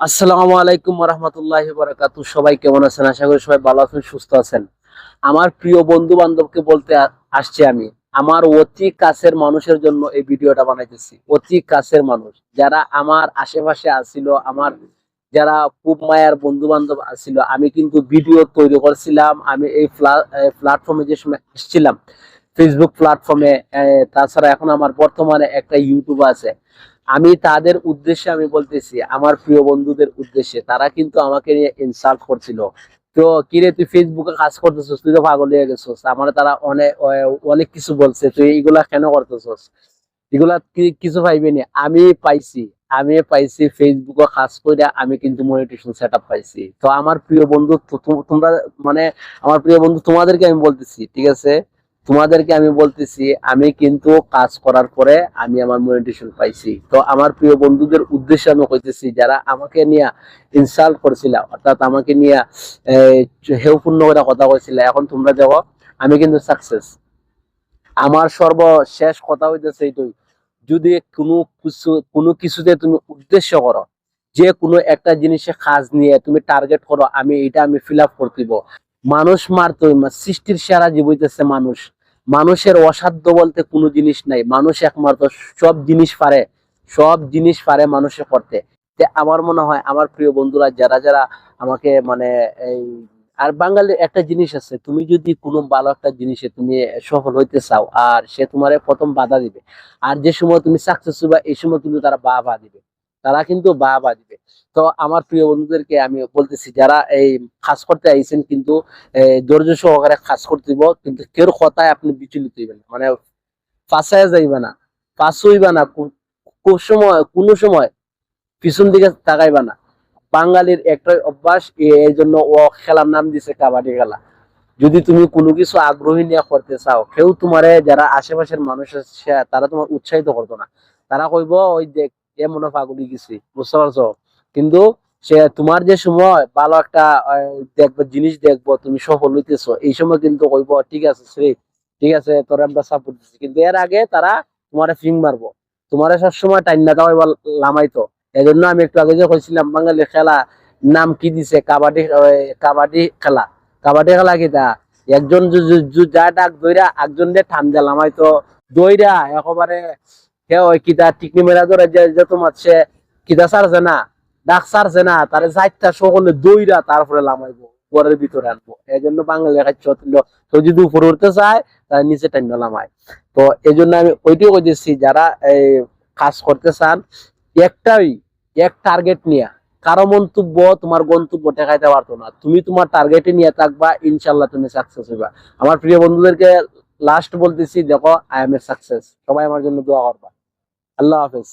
আসসালামু আলাইকুম রহমতুল্লাহ বারাকাতু সবাই কেমন আছেন? আশা করি সবাই ভালো আছেন, সুস্থ আছেন। আমার প্রিয় বন্ধু বান্ধবকে বলতে আসছি আমি। আমার অতি কাছের মানুষের জন্য এই ভিডিওটা বানাইতেছি। অতি কাছের মানুষ। যারা আমার আশেপাশে আসছিল আমার যারা পুব মায়ার বন্ধু বান্ধব আসছিল আমি কিন্তু ভিডিও তৈরি করছিলাম। আমি এই প্ল্যাটফর্মে যে সময় আসছিলাম ফেসবুক প্ল্যাটফর্মে তাছাড়া এখন আমার বর্তমানে একটা ইউটিউব আছে। আমি তাদের উদ্দেশ্যে আমি বলতেছি, আমার প্রিয় বন্ধুদের উদ্দেশ্যে, তারা কিন্তু আমাকে নিয়ে ইনসাল্ট করছিল। তো কিরে, তুই ফেসবুকে কাজ করতেছিস, তুই তো পাগল হয়ে গেছিস। আমার তারা অনেক অনেক কিছু বলছে, তুই এগুলা কেন করতেছিস? এগুলা কিছু পাইবি নি? আমি পাইছি আমি পাইছি ফেসবুকে কাজ করে আমি কিন্তু মনিটেশন সেট পাইছি। তো আমার প্রিয় বন্ধু তোমরা মানে আমার প্রিয় বন্ধু তোমাদেরকে আমি বলতেছি, ঠিক আছে? তোমাদেরকে আমি বলতেছি, আমি কিন্তু কাজ করার পরে আমি আমার মনিটেশন পাইছি। তো আমার প্রিয় বন্ধুদের উদ্দেশ্যে আমি কইতেছি, যারা আমাকে নিয়ে ইনসাল্ট করছিল, অর্থাৎ আমাকে নিয়ে হেউপূর্ণ করে কথা কইছিল, এখন তোমরা দেখো, আমি কিন্তু সাকসেস আমার সর্বশেষ কথা হইতেছে এইটাই, যদি কোনো কিছু, কোনো কিছুতে তুমি উদ্দেশ্য করো, যে কোনো একটা জিনিসে কাজ নিয়ে তুমি টার্গেট করো, আমি এটা আমি ফিল আপ করতেব মানুষ মারতে সৃষ্টির সেরা জীব হইতেছে মানুষ। মানুষের অসাধ্য বলতে কোনো জিনিস নাই। মানুষ একমাত্র সব জিনিস পারে, সব জিনিস পারে মানুষে করতে। আমার মনে হয়, আমার প্রিয় বন্ধুরা, যারা যারা আমাকে মানে এই, আর বাঙালির একটা জিনিস আছে, তুমি যদি কোনো ভালো একটা জিনিসে তুমি সফল হইতে চাও, আর সে তোমার প্রথম বাধা দিবে। আর যে সময় তুমি সাকসেস হবা এই সময় কিন্তু তারা বা বা দিবে। তারা কিন্তু বা বা দিবে। তো আমার প্রিয় বন্ধুদেরকে আমি বলতেছি, যারা এই কাজ করতে আইছেন কিন্তু ধৈর্য সহকারে কাজ করতে দিব, কিন্তু কেউ কথায় আপনি বিচলিত হইবেন মানে ফাঁসায় যাইবে না পাস হইবা না সময়, কোন সময় পিছন দিকে তাকাইবা না। বাঙালির একটাই অভ্যাস এই জন্য ও খেলার নাম দিছে কাবাডি খেলা। যদি তুমি কোনো কিছু আগ্রহী নিয়ে করতে চাও, কেউ তোমারে, যারা আশেপাশের মানুষ আছে, তারা তোমার উৎসাহিত করতো না। তারা কইব, ওই দেখ এ মনে পাগলি গেছি, বুঝতে পারছ? কিন্তু সে তোমার যে সময় ভালো একটা দেখব, জিনিস দেখব, তুমি সফল হইতেছো, এই সময় কিন্তু কইব ঠিক আছে, শ্রী, ঠিক আছে, তোর আমরা সাপোর্ট দিচ্ছি কিন্তু এর আগে তারা তোমারে ফিং মারবো, তোমারে সবসময় টাইম না দেওয়া লামাইতো। এই জন্য আমি একটু আগে যে কইছিলাম, বাঙালি খেলা নাম কি দিছে? কাবাডি কাবাডি খেলা। কাবাডি খেলা কিটা একজন যু- ডাক দইরা একজন দিয়ে ঠান দিলাম হয়তো দইরা একেবারে যারা কাজ করতে চান, একটাই, এক টার্গেট নিয়ে। কারও মন্তব্য, তোমার গন্তব্য ঠেকাইতে পারতো না। তুমি তোমার টার্গেটে নিয়ে থাকবা, ইনশাল্লাহ তুমি সাকসেস হইবা। আমার প্রিয় বন্ধুদেরকে লাস্ট বলতেছি, দেখো আই এম এ সাকসেস সবাই আমার জন্য দোয়া করবা। আল্লাহ হাফেজ